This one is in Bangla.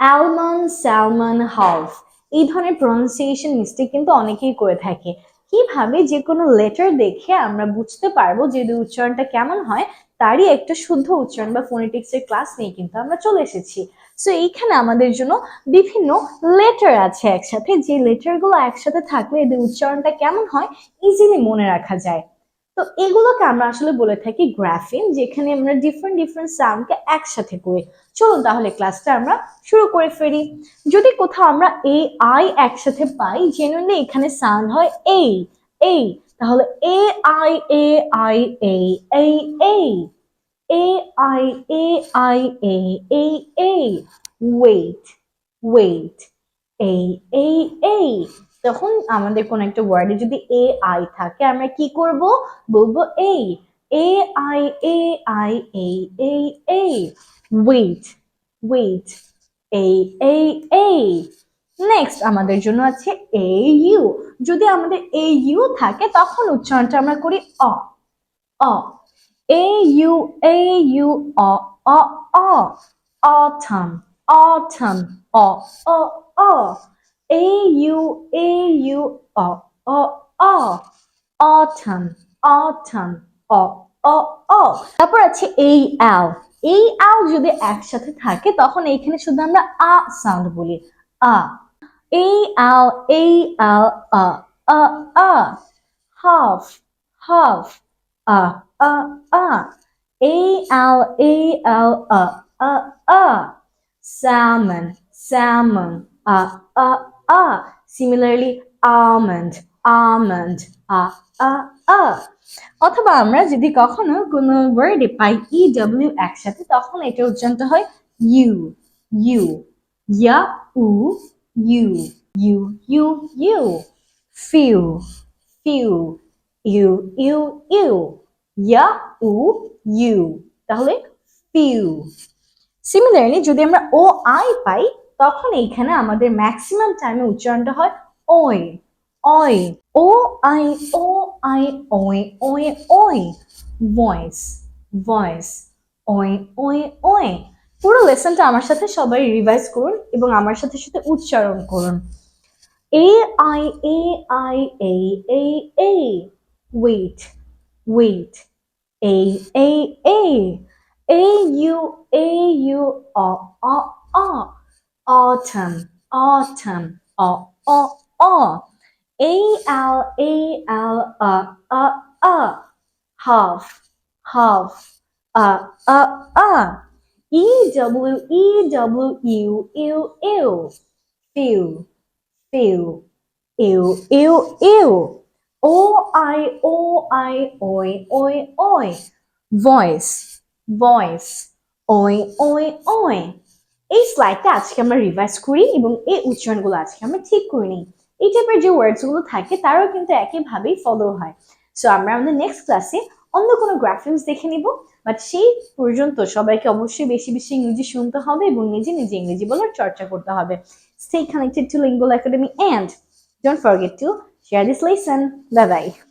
অ্যালমন স্যালমন হাফ এই ধরনের প্রনাউন্সিয়েশন মিস্টেক কিন্তু অনেকেই করে থাকে। কীভাবে যে কোনো লেটার দেখে আমরা বুঝতে পারব যে উচ্চারণটা কেমন হয়, তারই একটা শুদ্ধ উচ্চারণ বা ফোনেটিক্স এর ক্লাস নিয়ে কিন্তু আমরা চলে এসেছি। সো এইখানে আমাদের জন্য বিভিন্ন লেটার আছে একসাথে। যে লেটারগুলো একসাথে থাকলে এদের উচ্চারণটা কেমন হয় ইজিলি মনে রাখা যায়। তো এগুলোকে আমরা আসলে বলে থাকি গ্রাফিন, যেখানে আমরা ডিফারেন্ট ডিফারেন্ট সাউন্ডকে একসাথে করি। চলুন তাহলে ক্লাসটা আমরা শুরু করে ফেলি। যদি কোথাও আমরা এ আই একসাথে পাই জেনুইনলি এখানে সাউন্ড হয় এই এই তাহলে A I A I A এই এই A I A I A এই এই ওয়েট ওয়েট এই এই এই তখন আমাদের কোন একটা ওয়ার্ডে যদি এ আই থাকে, আমরা কি করব? বলব এই এ আই এ আই এই এই এই ওয়েট ওয়েট এই এই এই নেক্সট আমাদের জন্য আছে এ ইউ যদি আমাদের এ ইউ থাকে, তখন উচ্চারণটা আমরা করি অ অ এ ইউ এ ইউ অ অ অ autumn অ অ অ a u a u অ অ অ autumn autumn অ অ অ তারপর আছে এই আল এই আল যদি একসাথে থাকে, তখন এইখানে শুধু আমরা আ সাউন্ড বলি। আ। এই আল এই আল আ আ আ। Half half, a a a. a l a l a a a salmon salmon a a a. Similarly, almond almond, a a a. অথবা আমরা যদি কখনো কোনো ওয়ার্ডে পাই ই ডব্লিউ একসাথে, তখন এটা উচ্চারণটা হয় ইউ ইউ, ইয়া, উ, ইউ ইউ ইউ ইউ, ফিউ ফিউ, ইউ ইউ ইউ, ইয়া, উ, ইউ, তাহলে ফিউ। সিমিলারলি যদি আমরা ও, আই পাই তখন এইখানে আমাদের ম্যাক্সিমাম টাইমে উচ্চারণটা হয় ওই ওই ও আই ও আই ওই ওই ওই ভয়েস ভয়েস ওই ওই ওই পুরো লেসনটা আমার সাথে সবাই রিভাইজ করুন এবং আমার সাথে সাথে উচ্চারণ করুন। A I A I A A A wait wait A A A A U A U অ। O O autumn autumn O O O A L A L A A A half half A A A E W E W U U U few few ew ew ew O I O I oi oi oi. Voice voice oi oi oi এই স্লাইডটা আজকে আমরা রিভাইজ করি এবং এই উচ্চারণগুলো আজকে আমরা ঠিক করে নিই এই টাইপের যে ওয়ার্ডসগুলো থাকে, তারাও কিন্তু একইভাবেই ফলো হয় সো আমরা আমাদের নেক্সট ক্লাসে অন্য কোনো গ্রাফিক্স দেখে নিব বাট সেই পর্যন্ত সবাইকে অবশ্যই বেশি বেশি ইংরেজি শুনতে হবে এবং নিজে নিজে ইংরেজি বলার চর্চা করতে হবে stay connected to লিঙ্গল academy and don't forget to share this lesson. Bye bye.